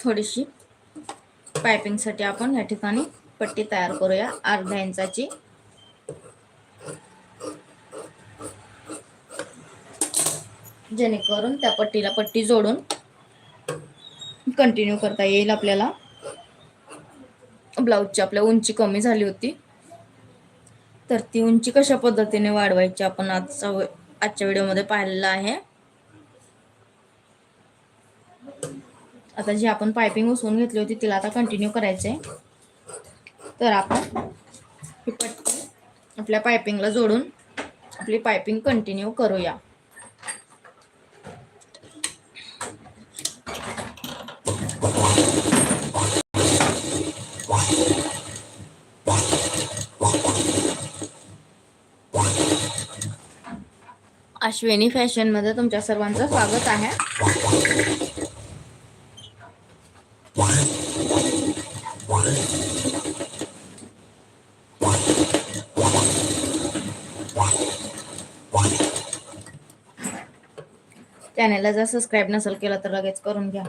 थोडीशी पायपिंगसाठी आपण या ठिकाणी पट्टी तयार करूया. अर्ध्या इंचाची. जेणेकरून त्या पट्टीला पट्टी जोडून कंटिन्यू करता येईल आपल्याला. ब्लाऊजची आपल्या उंची कमी झाली होती. तर ती उंची कशा पद्धतीने वाढवायची आपण आजचा आजच्या व्हिडिओमध्ये पाहिलेलं आहे. आता जी आपण पायपिंग उसवून घेतली होती तिला आता कंटिन्यू करायचं आहे तर आपण ही पट्टी आपल्या पायपिंगला जोडून आपली पायपिंग कंटिन्यू करूया. अश्विनी फॅशनमध्ये तुमच्या सर्वांचं स्वागत आहे. चॅनेलला जर सबस्क्राईब नसेल केलं तर लगेच करून घ्या.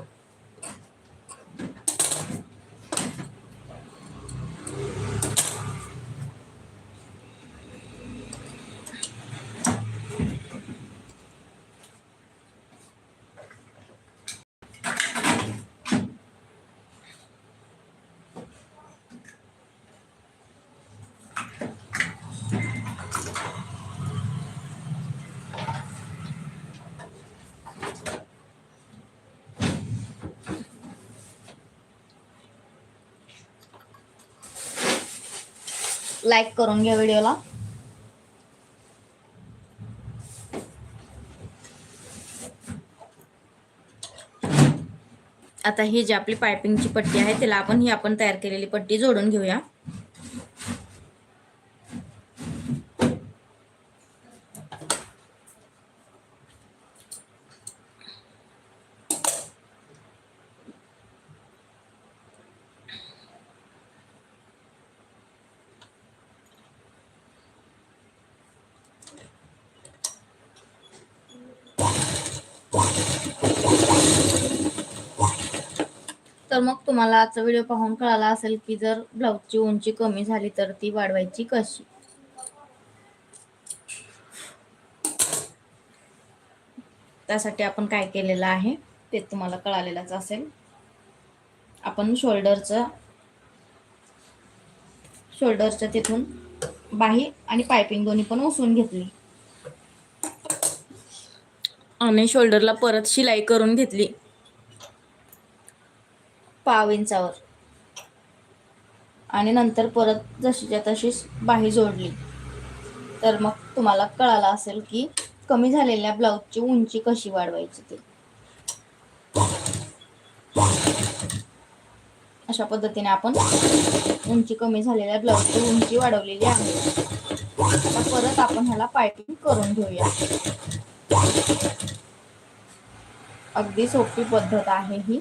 लाईक करून घ्या व्हिडिओला. आता ही जी आपली पायपिंगची पट्टी आहे तिला आपण ही आपण तयार केलेली पट्टी जोडून घेऊया. मग तुम्हाला आजचा व्हिडिओ पाहून कळाला असेल की जर ब्लाऊजची उंची कमी झाली तर ती वाढवायची कशी? त्यासाठी आपण काय केलेलं आहे ते तुम्हाला कळालेलंच असेल. आपण शोल्डरचं शोल्डरच्या तिथून बाही आणि पायपिंग दोन्ही पण उसून घेतली. आणि शोल्डरला परत शिलाई करून घेतली. पाव इंचावर आणि नंतर परत जशीच्या तशीच बाही जोडली. तर मग तुम्हाला कळालं असेल की कमी झालेल्या ब्लाऊजची उंची कशी वाढवायची ती. अशा पद्धतीने आपण उंची कमी झालेल्या ब्लाऊजची उंची वाढवलेली आहे. आता परत आपण ह्याला पायपिंग करून घेऊया. अगदी सोपी पद्धत आहे ही.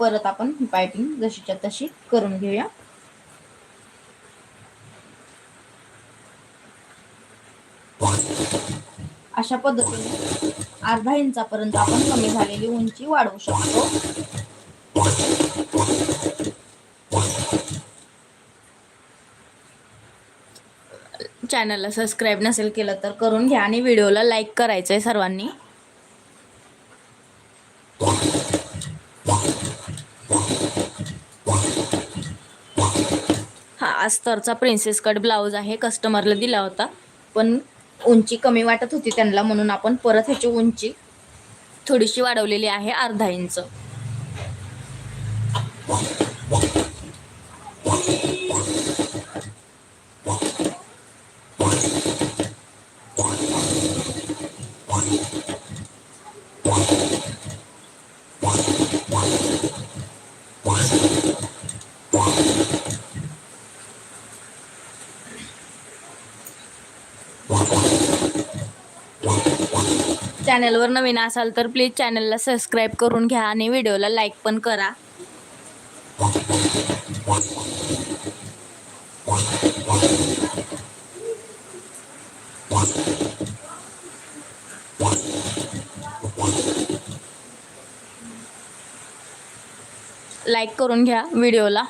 परत आपण पायपिंग जशीच्या तशी करून घेऊया. अशा पद्धतीने अर्धा इंचापर्यंत आपण कमी झालेली उंची वाढवू शकतो. चॅनलला सबस्क्राईब नसेल केलं तर करून घ्या आणि व्हिडिओला लाईक करायचं आहे सर्वांनी. अस्तरचा प्रिन्सेस कट ब्लाऊज आहे कस्टमरला दिला होता. पण उंची कमी वाटत होती त्यांना म्हणून आपण परत ह्याची उंची थोडीशी वाढवलेली आहे अर्धा इंच. चॅनलवर नवीन असाल तर प्लीज चॅनलला सबस्क्राईब करून घ्या आणि व्हिडिओला लाईक पण करा. लाईक करून घ्या व्हिडिओला.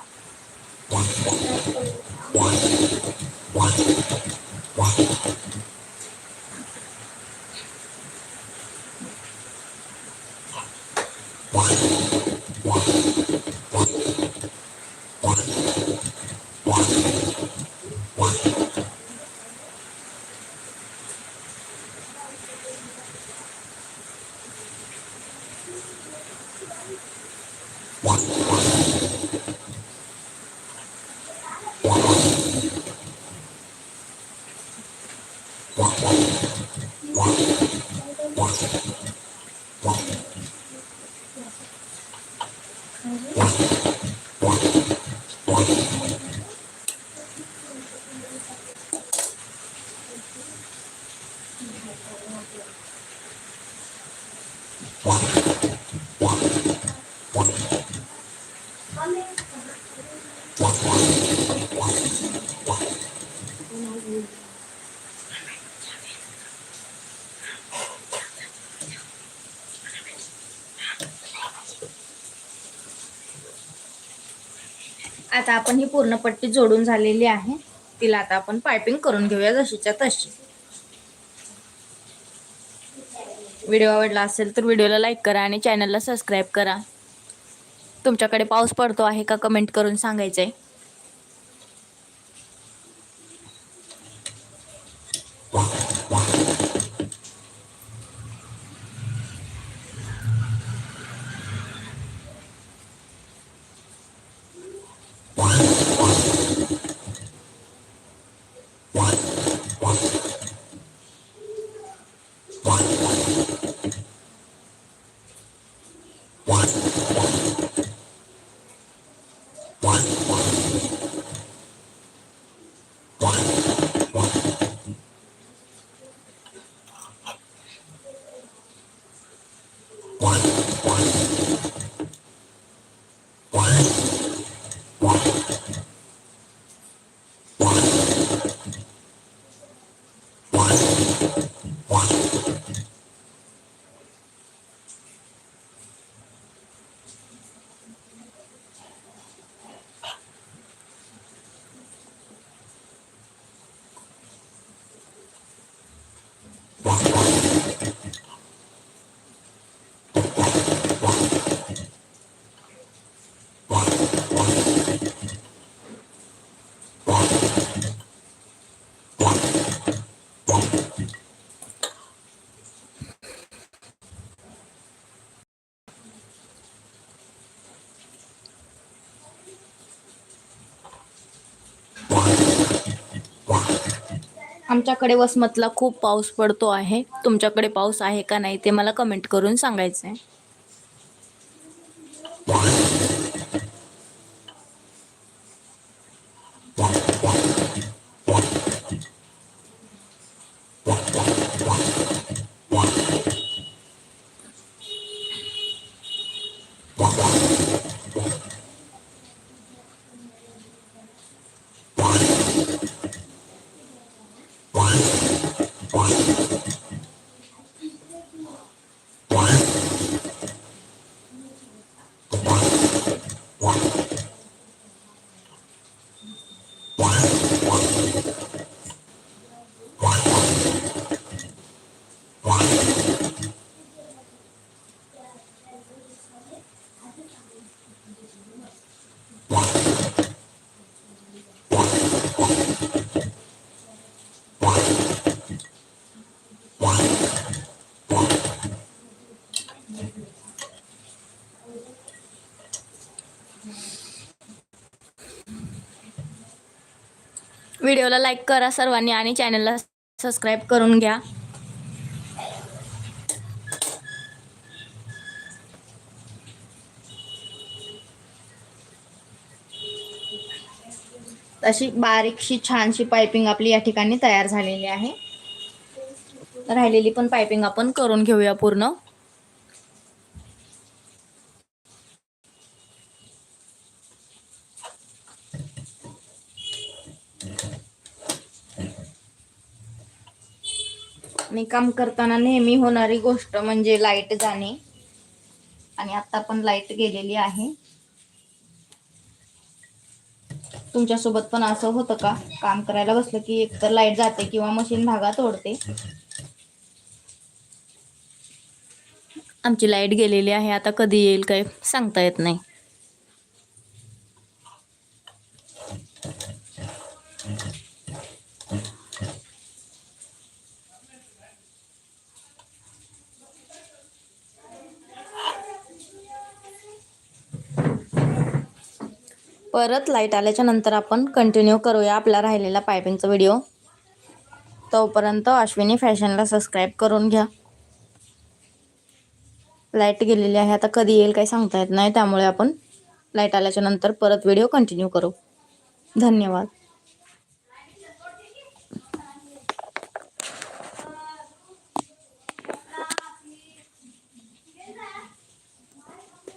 嗯 आता आपण ही पूर्ण पट्टी जोडून झालेली आहे. तिला आता आपण पायपिंग करून घेऊया जशीच्या तशी. व्हिडिओ आवडला असेल तर व्हिडिओला लाईक करा आणि चॅनलला सबस्क्राईब करा. तुमच्याकडे पाऊस पडतो आहे का कमेंट करून सांगायचं आहे आमच्याकडे वसमतला खूप पाऊस पडतो आहे. तुमच्याकडे पाऊस आहे का नाही ते मला कमेंट करून सांगायचं आहे व्हिडिओला लाईक करा सर्वांनी आणि चॅनलला सबस्क्राईब करून घ्या. तशी बारीकशी छानशी पायपिंग आपली या ठिकाणी तयार झालेली आहे. राहिलेली पण पायपिंग आपण करून घेऊया पूर्ण. आणि काम करताना नेहमी होणारी गोष्ट म्हणजे लाइट जाणे. आणि आता पण लाइट गेलेली आहे. तुमच्यासोबत पण असं होतं का? काम करायला बसलं की एकतर लाइट जाते किंवा मशीन धागा तोडते. आमची लाइट गेलेली आहे. आता कधी येईल काय सांगता येत नाही. परत लाइट आल्याच्यानंतर आपण कंटिन्यू करूया आपला राहिलेला पायपिंगचा व्हिडिओ तोपर्यंत अश्विनी फॅशनला सबस्क्राईब करून घ्या. लाइट गेलेली आहे आता कधी येईल काही सांगता येत नाही त्यामुळे आपण लाइट आल्याच्यानंतर परत व्हिडिओ कंटिन्यू करू. धन्यवाद.